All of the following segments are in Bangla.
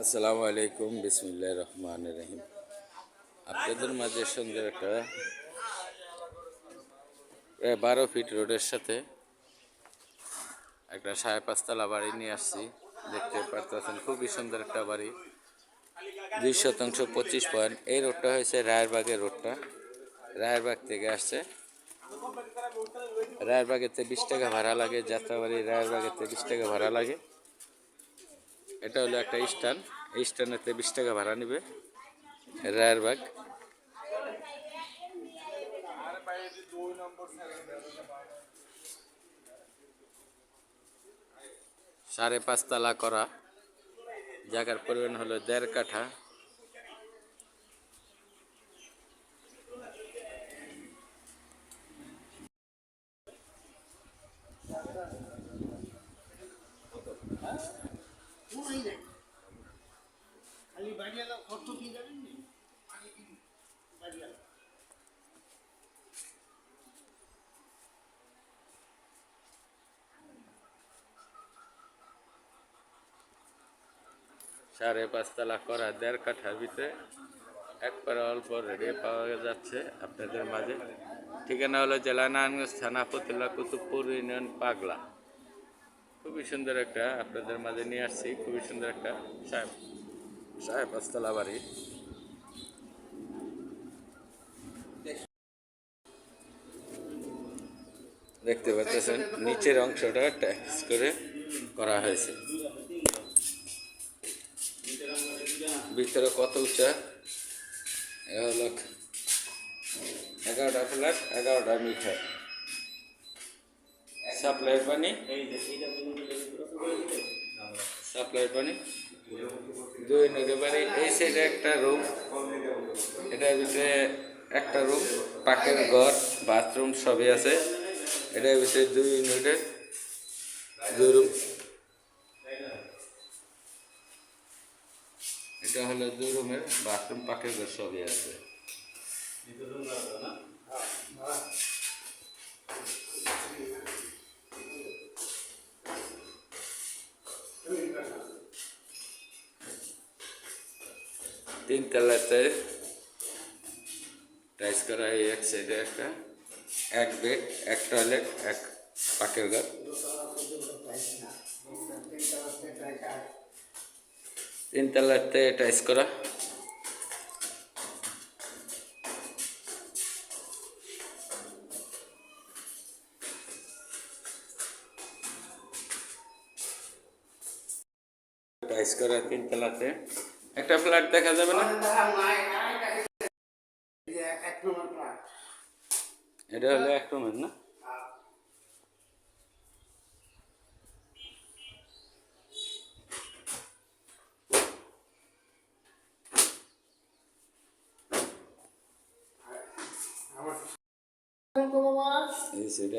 আসসালামু আলাইকুম বিসমুল্লাহ রহমান রহিম আপনাদের মাঝে সুন্দর একটা প্রায় বারো ফিট রোডের সাথে একটা সাড়ে পাঁচতলা বাড়ি নিয়ে আসছি। দেখতে পারতেছেন, খুবই সুন্দর একটা বাড়ি। দুই শতাংশ পঁচিশ পয়েন্ট। এই রোডটা হয়েছে রায়েরবাগের রোডটা রায়েরবাগ থেকে আসছে। রায়েরবাগেতে বিশ টাকা ভাড়া লাগে, যাত্রাবাড়ি রায়েরবাগেতে বিশ টাকা ভাড়া লাগে। এটা হলো একটা স্ট্যান্ড। এই স্ট্যান্ডেতে বিশ টাকা ভাড়া নেবে। রায়েরবাগ সাড়ে পাঁচতলা করা। জায়গার পরিমাণ হলো দেড় কাঠা। সাড়ে পাঁচতলা করা দেড় কাঠার ভিতরে একবার অল্প রেডি পাওয়া যাচ্ছে আপনাদের মাঝে। ঠিকানা হলো জেলা নারায়ণগঞ্জ, থানা ফতুল্লা, কুতুবপুর, ইউনিয়ন পাগলা। খুবই সুন্দর একটা আপনাদের মাঝে নিয়ে আসছি, খুবই সুন্দর একটা সাহেব সাহেব, পাঁচতলা বাড়ি। দেখতে পাচ্ছেন, নিচের অংশটা ট্যাক্স করে করা হয়েছে। ভিতরে কত উঁচা এ হলো এগারোটা ফ্ল্যাট এগারোটা মিঠাই সাপ্লাই পানি? সাপ্লাই পানি? দুই নদী বাড়ি। এই সাইডে একটা রুম এটার ভিতরে একটা রুম পাকের ঘর বাথরুম সবই আছে। এটার ভিতরে দুই ইউনিটের দুই রুম এটা হলো দুই রুমের বাথরুম পাকের ঘর সবই আছে তিন তলাতে টাইস করা এই এক সাইডে একটা এক বেড এক টয়লেট এক পাকের ঘর তিন তলাতে টাইস করা। টাইস করা তিন তলাতে একটা ফ্ল্যাট দেখা যাবে না? এটা হলো এক রুমের না? এই সাইডে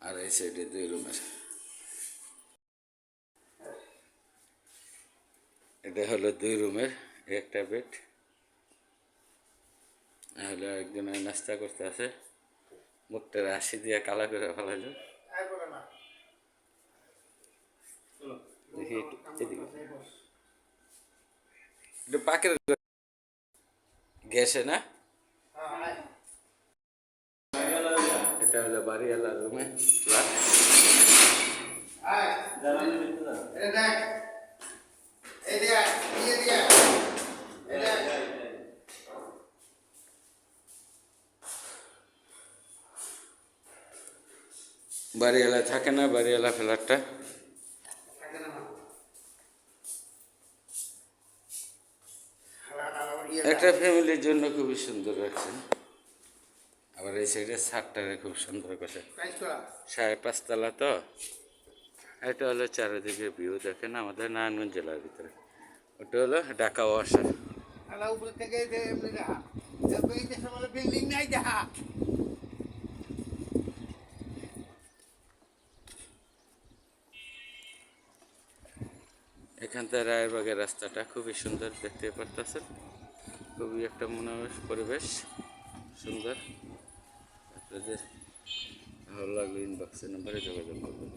আর এই সাইডে দুই রুমের এটা হলো দুই রুমের একটা বেড হলো একজন নাস্তা করতে আছে মুখটা রাশি দিয়ে কালা করে ফেলাইলো। এটা পাকের গ্যাসে না? এটা হলো রুমে দিয়ে। দিয়া এটা বাড়িওয়ালা থাকে না বাড়িওয়ালা ফ্ল্যাটটা একটা ফ্যামিলির জন্য খুবই সুন্দর রাখছেন। আবার এই সাইডে ছাদটারে খুব সুন্দর করছে সাড়ে পাঁচতলা তো। এটা হলো চারিদিকে ভিউ দেখেন আমাদের নারায়ণগঞ্জ জেলার ভিতরে। ওটা হলো ঢাকা ওয়াসার। দেখা। এখান থেকে রায়েরবাগের রাস্তাটা খুবই সুন্দর দেখতে পারতেছেন। খুবই একটা মনোরম পরিবেশ সুন্দর। আপনাদের ভালো লাগলে ইনবক্সের নাম্বারে যোগাযোগ করবেন।